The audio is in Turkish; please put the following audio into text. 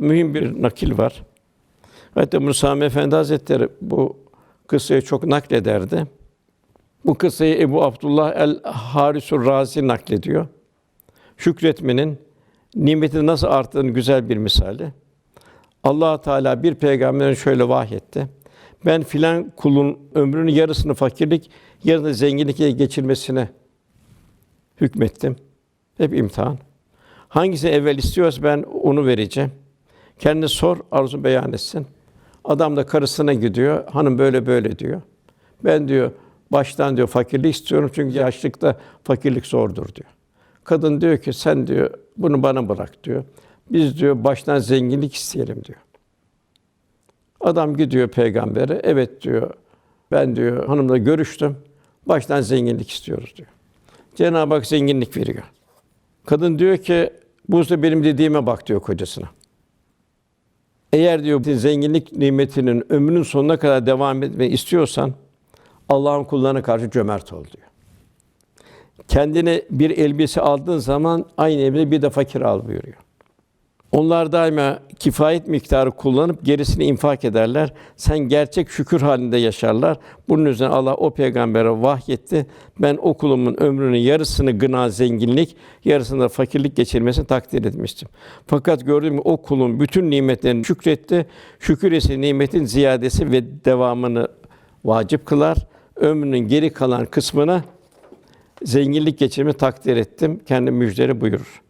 mühim bir nakil var. Hatta bunu Efendi Hazretleri bu kıssayı çok naklederdi. Bu kıssayı Ebu Abdullah el Harisur Razi naklediyor. Şükretmenin nimetin nasıl arttığının güzel bir misali. Allah Teala bir peygamberin şöyle vahyetti. Ben filan kulun ömrünün yarısını fakirlik, yarısını zenginlikle geçirmesine hükmettim. Hep imtihan. Hangisini evvel istiyorsa ben onu vereceğim. Kendine sor, arzu beyan etsin. Adam da karısına gidiyor, hanım böyle böyle diyor. Ben diyor, baştan diyor fakirlik istiyorum çünkü yaşlıkta fakirlik zordur diyor. Kadın diyor ki sen diyor bunu bana bırak diyor. Biz diyor baştan zenginlik isteyelim diyor. Adam gidiyor peygambere, evet diyor. Ben diyor hanımla görüştüm. Baştan zenginlik istiyoruz diyor. Cenab-ı Hak zenginlik veriyor. Kadın diyor ki bu da benim dediğime bak diyor kocasına. Eğer diyor zenginlik nimetinin ömrünün sonuna kadar devam etmeyi istiyorsan Allah'ın kullarına karşı cömert ol diyor. Kendine bir elbise aldığın zaman aynı elbise bir de fakir al buyuruyor. Onlar daima kifayet miktarı kullanıp gerisini infak ederler. Sen gerçek şükür halinde yaşarlar. Bunun üzerine Allah o peygambere vahyetti. Ben o kulumun ömrünün yarısını gına zenginlik, yarısını da fakirlik geçirmesini takdir etmiştim. Fakat gördüm ki o kulun bütün nimetlerini şükretti. Şükür ise nimetin ziyadesi ve devamını vacip kılar. Ömrünün geri kalan kısmına zenginlik geçirme takdir ettim. Kendi müjderi buyurur.